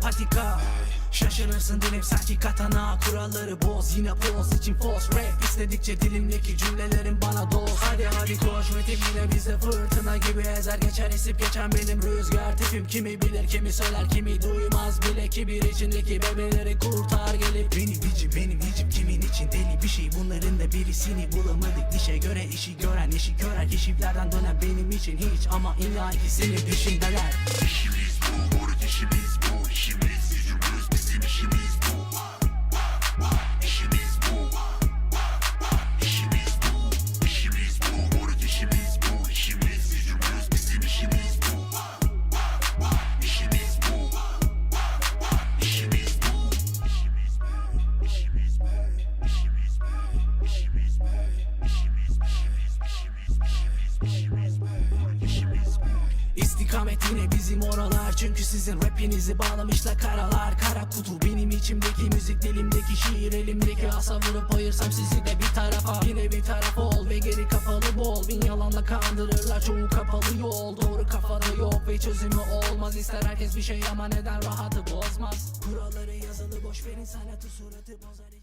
patika. Şaşırırsın dilim sanki katana. Kuralları boz yine poz için false rap İstedikçe dilimdeki cümlelerin bana doz. Hadi hadi koş ritim yine bizde fırtına gibi ezer. Geçer Esip geçen benim rüzgar tipim. Kimi bilir kimi söyler kimi duymaz bile. Kibir içindeki bebeleri kurtar gelip. Benim bici benim hicim kimin için deli bir şey? Bunların da birisini bulamadık. Dişe göre işi gören işi gören. Keşiflerden dönen benim için hiç. Ama illa ki senin peşindeler. İşimiz bu, işimiz bu işimiz gücümüz bizim işimiz bu İşimiz bu İşimiz bu, işimiz bu, moruk işimiz bu işimiz gücümüz bizim işimiz bu İşimiz bu İşimiz bu İşimiz bu, işimiz bu, işimiz bu, işimiz bu, işimiz bu, işimiz bu, işimiz bu, işimiz bu İstikamet yine bizim oralar. Çünkü sizin rapinizi bağlamışlar karalar. Kara kutu benim içimdeki müzik Dilimdeki şiir elimdeki asa vurup ayırsam sizi de bir tarafa. Yine bir tarafa ol ve geri kafalı bol. Bin yalanla kandırırlar çoğu kapalı yol. Doğru kafada yok ve çözümü olmaz. İster herkes bir şey ama neden rahatı bozmaz? Kuralları yazılı boş verin sanatı suratı bozar